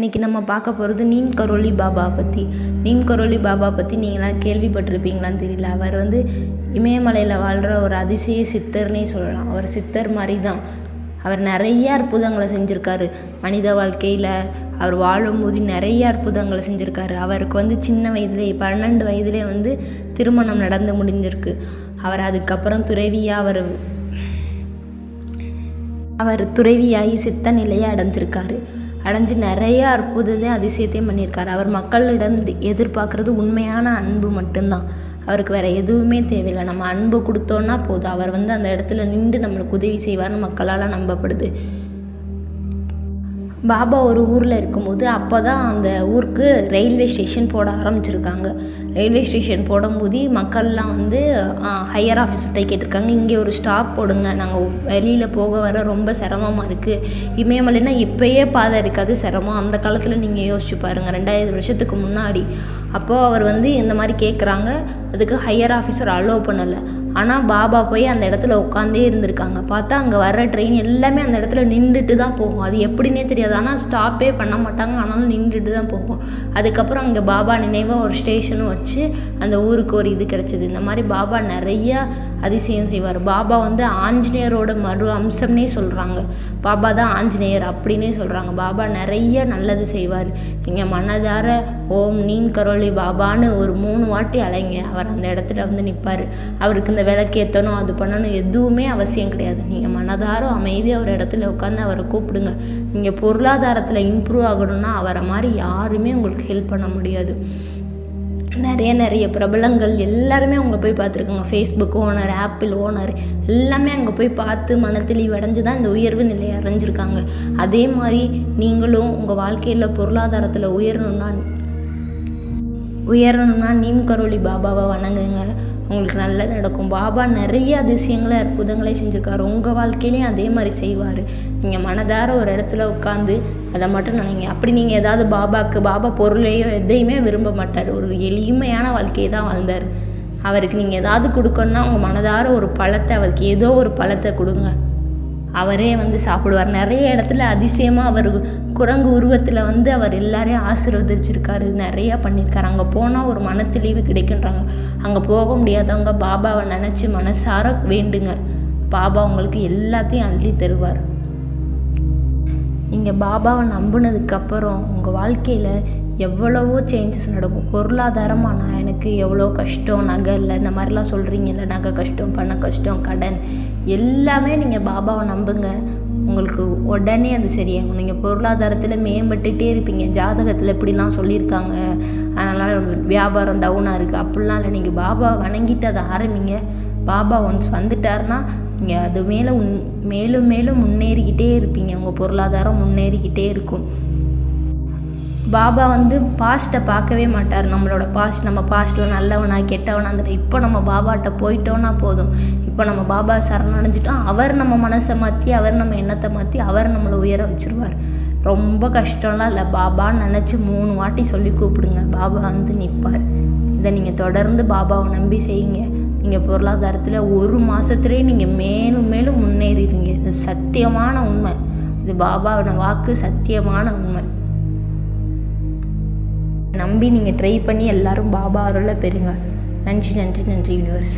இன்றைக்கி நம்ம பார்க்க போகிறது நீம் கரோலி பாபா பற்றி நீம் கரோலி பாபா பற்றி நீங்களாம் கேள்விப்பட்டிருப்பீங்களான்னு தெரியல. அவர் வந்து இமயமலையில் வாழ்கிற ஒரு அதிசய சித்தர்னே சொல்லலாம். அவர் சித்தர் மாதிரி தான் அவர் நிறைய அற்புதங்களை செஞ்சுருக்காரு. மனித வாழ்க்கையில் அவர் வாழும்போது நிறைய அற்புதங்களை செஞ்சுருக்காரு. அவருக்கு வந்து சின்ன வயதிலே பன்னெண்டு வயதிலே வந்து திருமணம் நடந்து முடிஞ்சிருக்கு. அவர் அதுக்கப்புறம் துறவியாக அவர் அவர் துறவியாகி சித்த நிலையை அடைஞ்சிருக்காரு. அடைஞ்சு நிறைய அற்புதத்தையும் அதிசயத்தையும் பண்ணியிருக்காரு. அவர் மக்களிடம் எதிர்பார்க்குறது உண்மையான அன்பு மட்டும்தான். அவருக்கு வேறு எதுவுமே தேவையில்லை. நம்ம அன்பு கொடுத்தோன்னா போதும். அவர் வந்து அந்த இடத்துல நின்று நம்மளுக்கு உதவி செய்வார்னு மக்களால் நம்பப்படுது. பாபா ஒரு ஊரில் இருக்கும்போது அப்போ தான் அந்த ஊருக்கு ரயில்வே ஸ்டேஷன் போட ஆரம்பிச்சிருக்காங்க. ரயில்வே ஸ்டேஷன் போடும்போது மக்கள்லாம் வந்து ஹையர் ஆஃபீஸர்கிட்ட கேட்டிருக்காங்க. இங்கே ஒரு ஸ்டாப் போடுங்க. நாங்கள் வெளியில் போக வர ரொம்ப சிரமமாக இருக்குது இமயமலைனா இப்போயே பாதை இருக்காது சிரமம். அந்த காலத்தில் நீங்கள் யோசிச்சு பாருங்கள் ரெண்டாயிரம் வருஷத்துக்கு முன்னாடி அப்போது அவர் வந்து இந்த மாதிரி கேட்குறாங்க அதுக்கு ஹையர் ஆஃபீஸர் அலோவ் பண்ணலை. ஆனால் பாபா போய் அந்த இடத்துல உட்காந்தே இருந்திருக்காங்க. பார்த்தா அங்கே வர்ற ட்ரெயின் எல்லாமே அந்த இடத்துல நின்றுட்டு தான் போகும். அது எப்படின்னே தெரியாது. ஆனால் ஸ்டாப்பே பண்ண மாட்டாங்க. ஆனாலும் நின்றுட்டு தான் போகும். அதுக்கப்புறம் அங்கே பாபா நினைவாக ஒரு ஸ்டேஷனும் வச்சு அந்த ஊருக்கு ஒரு இது கிடச்சிது. இந்த மாதிரி பாபா நிறையா அதிசயம் செய்வார். பாபா வந்து ஆஞ்சநேயரோட மறு அம்சம்னே சொல்கிறாங்க பாபா தான் ஆஞ்சநேயர் அப்படின்னே சொல்கிறாங்க பாபா நிறைய நல்லது செய்வார். நீங்கள் மனதார ஓம் நீம் கரோலி பாபான்னு ஒரு மூணு வாட்டி அலைங்க. அவர் அந்த இடத்துல வந்து நிற்பார் அவருக்கு இந்த விளக்கேற்றணும் அது பண்ணணும் எதுவுமே அவசியம் கிடையாது. நீங்கள் மனதார அமைதி ஒரு இடத்துல உட்காந்து அவரை கூப்பிடுங்க. நீங்கள் பொருளாதாரத்தில் இம்ப்ரூவ் ஆகணும்னா அவரை மாதிரி யாருமே உங்களுக்கு ஹெல்ப் பண்ண முடியாது. நிறைய நிறைய பிரபலங்கள் எல்லாருமே அவங்க போய் பார்த்துருக்காங்க. ஃபேஸ்புக் ஓனர் ஆப்பிள் ஓனர் எல்லாமே அங்கே போய் பார்த்து மனத்தெளிவு அடைஞ்சு தான் இந்த உயர்வு நிலையை அடைஞ்சிருக்காங்க. அதே மாதிரி நீங்களும் உங்கள் வாழ்க்கையில் பொருளாதாரத்தில் உயரணும்னா உயரணும்னா நீம் கரோலி பாபாவை வணங்குங்க. உங்களுக்கு நல்லது நடக்கும். பாபா நிறைய அதிசயங்களை அற்புதங்களை செஞ்சுருக்காரு. உங்கள் வாழ்க்கையிலையும் அதே மாதிரி செய்வார். நீங்கள் மனதார ஒரு இடத்துல உட்காந்து அதை மட்டும் நினைங்க. அப்படி நீங்கள் ஏதாவது பாபாவுக்கு பாபா பொருளையோ எதையுமே விரும்ப மாட்டார். ஒரு எளிமையான வாழ்க்கையை தான் வாழ்ந்தார். அவருக்கு நீங்கள் ஏதாவது கொடுக்கணுன்னா உங்கள் மனதார ஒரு பழத்தை அவருக்கு ஏதோ ஒரு பழத்தை கொடுங்க. அவரே வந்து சாப்பிடுவார். நிறைய இடத்துல அதிசயமாக அவர் குரங்கு உருவத்தில் வந்து அவர் எல்லாரையும் ஆசீர்வதிச்சிருக்காரு. நிறையா பண்ணியிருக்காரு. அங்கே போனால் ஒரு மனத்தெளிவு கிடைக்குன்றாங்க. அங்கே போக முடியாதவங்க பாபாவை நினச்சி மனசார வேண்டுங்க. பாபா உங்களுக்கு எல்லாத்தையும் அள்ளி தருவார். நீங்கள் பாபாவை நம்பினதுக்கப்புறம் உங்கள் வாழ்க்கையில் எவ்வளவோ சேஞ்சஸ் நடக்கும். பொருளாதாரமாக நான் எனக்கு எவ்வளோ கஷ்டம் நகை இல்லை இந்த மாதிரிலாம் சொல்கிறீங்கல்ல நகை கஷ்டம் பண கஷ்டம் கடன் எல்லாமே நீங்கள் பாபாவை நம்புங்க. உங்களுக்கு உடனே அது சரியாகும். நீங்கள் பொருளாதாரத்தில் மேம்பட்டுகிட்டே இருப்பீங்க. ஜாதகத்தில் இப்படிலாம் சொல்லியிருக்காங்க. அதனால் வியாபாரம் டவுனாக இருக்குது அப்படிலாம் இல்லை. நீங்கள் பாபா வணங்கிட்டு அதை ஆரம்பிங்க. பாபா ஒன்ஸ் வந்துட்டார்னா நீங்கள் அது மேலே உன் மேலும் மேலும் முன்னேறிக்கிட்டே இருப்பீங்க. உங்கள் பொருளாதாரம் முன்னேறிக்கிட்டே இருக்கும். பாபா வந்து பாஸ்ட்டை பார்க்கவே மாட்டார். நம்மளோட பாஸ்ட் நம்ம பாஸ்ட்டில் நல்லவனா கெட்டவனா அந்த இப்போ நம்ம பாபாட்ட போயிட்டோன்னா போதும். இப்போ நம்ம பாபா சரணடைஞ்சிட்டோம் அவர் நம்ம மனசை மாற்றி அவர் நம்ம எண்ணத்தை மாற்றி அவர் நம்மளை உயர வச்சுருவார். ரொம்ப கஷ்டம்லாம் இல்லை. பாபான்னு நினச்சி மூணு வாட்டி சொல்லி கூப்பிடுங்க. பாபா வந்து நிற்பார் இதை நீங்கள் தொடர்ந்து பாபாவை நம்பி செய்யுங்க. நீங்கள் பொருளாதாரத்தில் ஒரு மாதத்துலேயே நீங்கள் மேலும் மேலும் முன்னேறிடுங்க இது சத்தியமான உண்மை. இது பாபாவோட வாக்கு சத்தியமான உண்மை. நம்பி நீங்கள் ட்ரை பண்ணி எல்லோரும் பாபா அருளை பெறுங்க. நன்றி நன்றி நன்றி யூனிவர்ஸ்